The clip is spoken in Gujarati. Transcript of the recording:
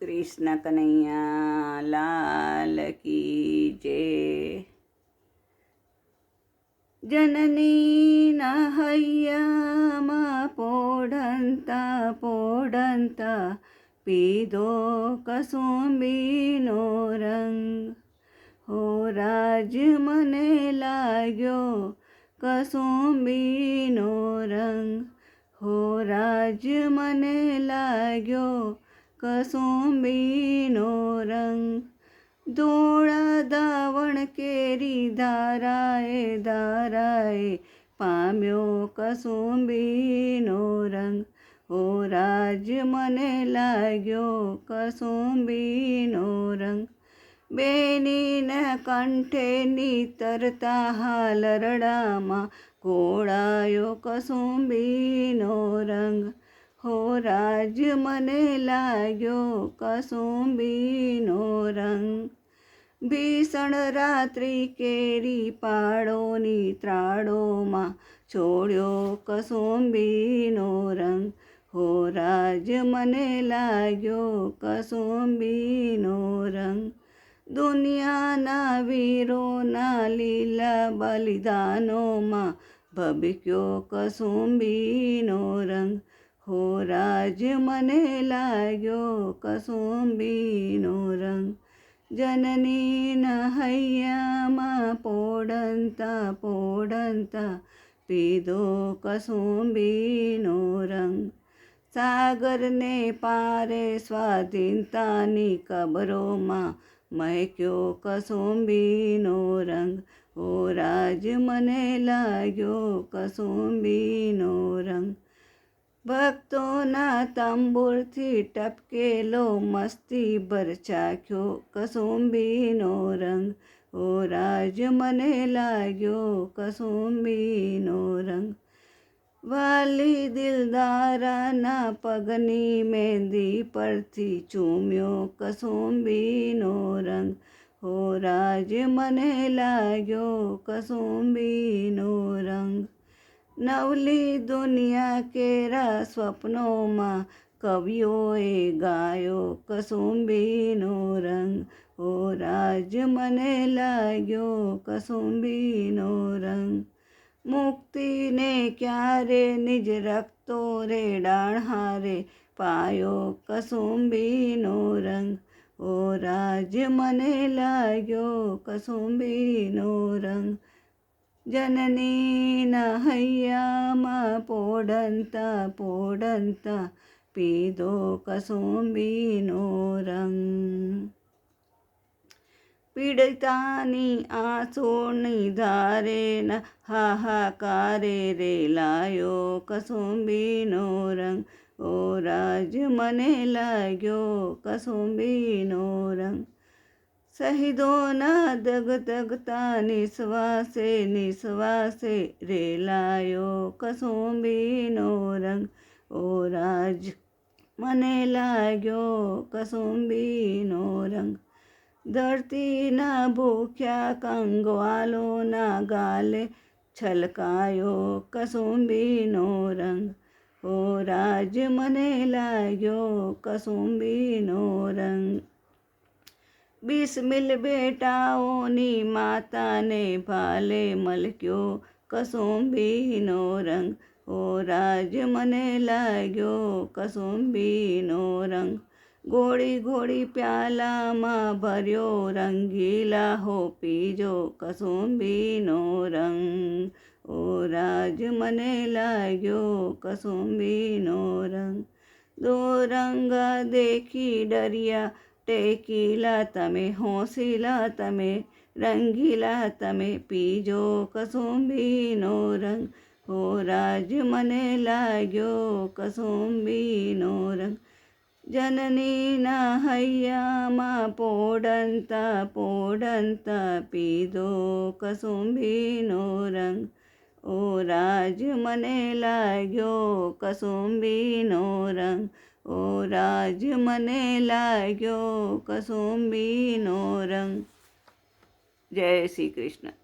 કૃષ્ણ કનૈયા લાલ કી જય જનની નહૈયામાં પોઢંતા પોઢંતા પીધો કસુંબીનો રંગ હો રાજ મને લાગ્યો કસુંબીનો રંગ હો રાજ મને લાગ્યો કસુંબીનો રંગ. ધોળા દાવણ કેરી ધારાએ ધારાએ પામ્યો કસુંબીનો રંગ. ઓ રાજ, મને લાગ્યો કસુંબીનો રંગ. બેનીને કંઠે નીતરતા હાલરડામાં ઘોળાયો કસુંબીનો રંગ. હો રાજ મને લાગ્યો કસુંબીનો રંગ. ભીષણ રાત્રિ કેરી પાડોની ત્રાડોમાં છોડ્યો કસુંબીનો રંગ. હો રાજ મને લાગ્યો કસુંબીનો રંગ. દુનિયાના વીરોના લીલા બલિદાનોમાં ભબક્યો કસુંબીનો રંગ. હો રાજ મને લાગ્યો કસુંબીનો રંગ. જનનીના હૈયામાં પોડંતા પોડંતા પીધો કસુંબીનો રંગ. સાગરને પારે સ્વાધીનતાની કબરોમાં મહેક્યો કસુંબીનો રંગ. ઓ રાજ મને લાગ્યો કસુંબીનો રંગ. ભક્તોના તંબુરથી ટપકેલો મસ્તી ભર ચાખ્યો કસુંબીનો રંગ ઓ રાજ મને લાગ્યો કસુંબીનો રંગ વાલી દિલદારાના પગની મહેંદી પરથી ચૂમ્યો કસુંબીનો રંગ હો રાજ મને લાગ્યો કસુંબીનો રંગ નવલી દુનિયા કેરા સ્વપ્નોમાં કવિઓએ ગાયો કસુંબીનો રંગ. ઓ રાજ મને લાગ્યો કસુંબીનો રંગ. મુક્તિને ક્યારે નિજ રક્તો રે? ડાણહારે પાયો કસુંબીનો રંગ. ઓ રાજ મને લાગ્યો કસુંબીનો રંગ. જનનીના હૈયામાં પોડંતા પોડંતા પીધો કસુંબીનો રંગ પીડિતાની આંસુની ધારે ન હાહાકારે રે લાયો કસુંબીનો રંગ ઓ રાજ મને લાગ્યો કસુંબીનો રંગ શહીદોના દગ દગતા નિશ્વાસે નિશ્વાસે રેલાયો કસુંબીનો રંગ. ઓ રાજ, મને લાગ્યો કસુંબીનો રંગ. ધરતીના ભૂખ્યા કંગવાલોના ગાલે છલકાયો કસુંબીનો રંગ. ઓ રાજ, મને લાગ્યો કસુંબીનો રંગ. બિસ્મિલ બેટાઓની માતાને ભાલે મલક્યો, કસુંબીનો રંગ. ઓ રાજ, મને લાગ્યો કસુંબીનો રંગ. ગોળી ગોળી પ્યાલામાં ભર્યો રંગીલા હો પીજો કસુંબીનો રંગ. ઓ રાજ, મને લાગ્યો કસુંબીનો રંગ. દો રંગ દેખી ડરિયા ટેકીલા તમે હોંસીલા તમે, રંગીલા તમે પીજો કસુંબીનો રંગ. હો રાજ મને લાગ્યો કસુંબીનો રંગ. જનનીના હૈયામાં પોડંતા પોડંતા પીધો કસુંબીનો રંગ. ઓ રાજ મને લાગ્યો કસુંબીનો રંગ. ઓ રાજ મને લાગ્યો કસુંબીનો રંગ. જય શ્રી કૃષ્ણ.